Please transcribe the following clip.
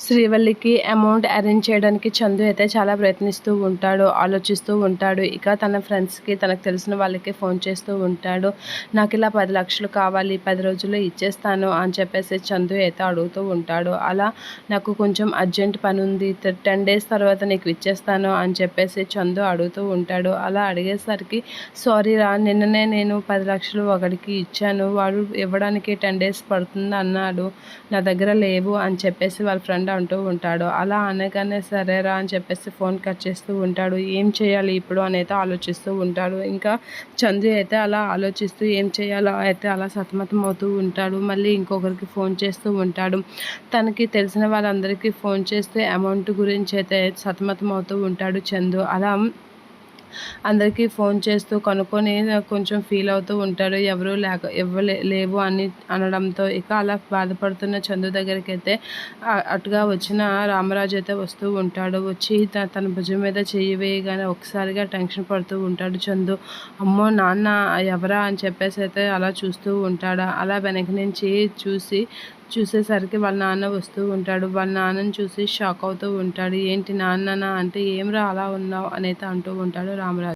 శ్రీవల్లికి amount arrange చేయడానికి చందు అయితే చాలా ప్రయత్నిస్తూ ఉంటాడు ఆలోచిస్తూ ఉంటాడు. ఇక తన ఫ్రెండ్స్కి తనకు తెలిసిన వాళ్ళకి ఫోన్ చేస్తూ ఉంటాడు. నాకు ఇలా పది లక్షలు కావాలి పది రోజుల్లో ఇచ్చేస్తాను అని చెప్పేసి చందు అయితే అడుగుతూ ఉంటాడు. అలా నాకు కొంచెం అర్జెంట్ పని ఉంది టెన్ డేస్ తర్వాత నీకు ఇచ్చేస్తాను అని చెప్పేసి చందు అడుగుతూ ఉంటాడు. అలా అడిగేసరికి సారీ రా నిన్ననే నేను పది లక్షలు ఒకడికి ఇచ్చాను వాడు ఇవ్వడానికి టెన్ డేస్ పడుతుంది అన్నాడు నా దగ్గర లేవు అని చెప్పేసి వాళ్ళ ఫ్రెండ్ అంటూ ఉంటాడు. అలా అనగానే సరేరా అని చెప్పేసి ఫోన్ కట్ చేస్తూ ఉంటాడు. ఏం చేయాలి ఇప్పుడు అని అయితే ఆలోచిస్తూ ఉంటాడు. ఇంకా చంద్రు అయితే అలా ఆలోచిస్తూ ఏం చేయాలో అయితే అలా సతమతం అవుతూ ఉంటాడు. మళ్ళీ ఇంకొకరికి ఫోన్ చేస్తూ ఉంటాడు. తనకి తెలిసిన వాళ్ళందరికీ ఫోన్ చేస్తే అమౌంట్ గురించి అయితే సతమతం అవుతూ ఉంటాడు చందు. అలా అందరికీ ఫోన్ చేస్తూ కనుక్కొని కొంచెం ఫీల్ అవుతూ ఉంటాడు ఎవరు లేక ఇవ్వలే లేవు అని అనడంతో ఇక అలా బాధపడుతున్న చందు దగ్గరికి అయితే అటుగా వచ్చిన రామరాజు అయితే వస్తూ ఉంటాడు. వచ్చి తన భుజం మీద చెయ్యి వేయగానే ఒకసారిగా టెన్షన్ పడుతూ ఉంటాడు చందు. అమ్మో నాన్న ఎవరా అని చెప్పేసి అయితే అలా చూస్తూ ఉంటాడు. అలా వెనక నుంచి చూసి చూసేసరికి వాళ్ళ నాన్న వస్తూ ఉంటాడు. వాళ్ళ నాన్నని చూసి షాక్ అవుతూ ఉంటాడు. ఏంటి నాన్న అంటే ఏం రా అలా ఉన్నావు? అనేది అంటూ ఉంటాడు రామరాజు.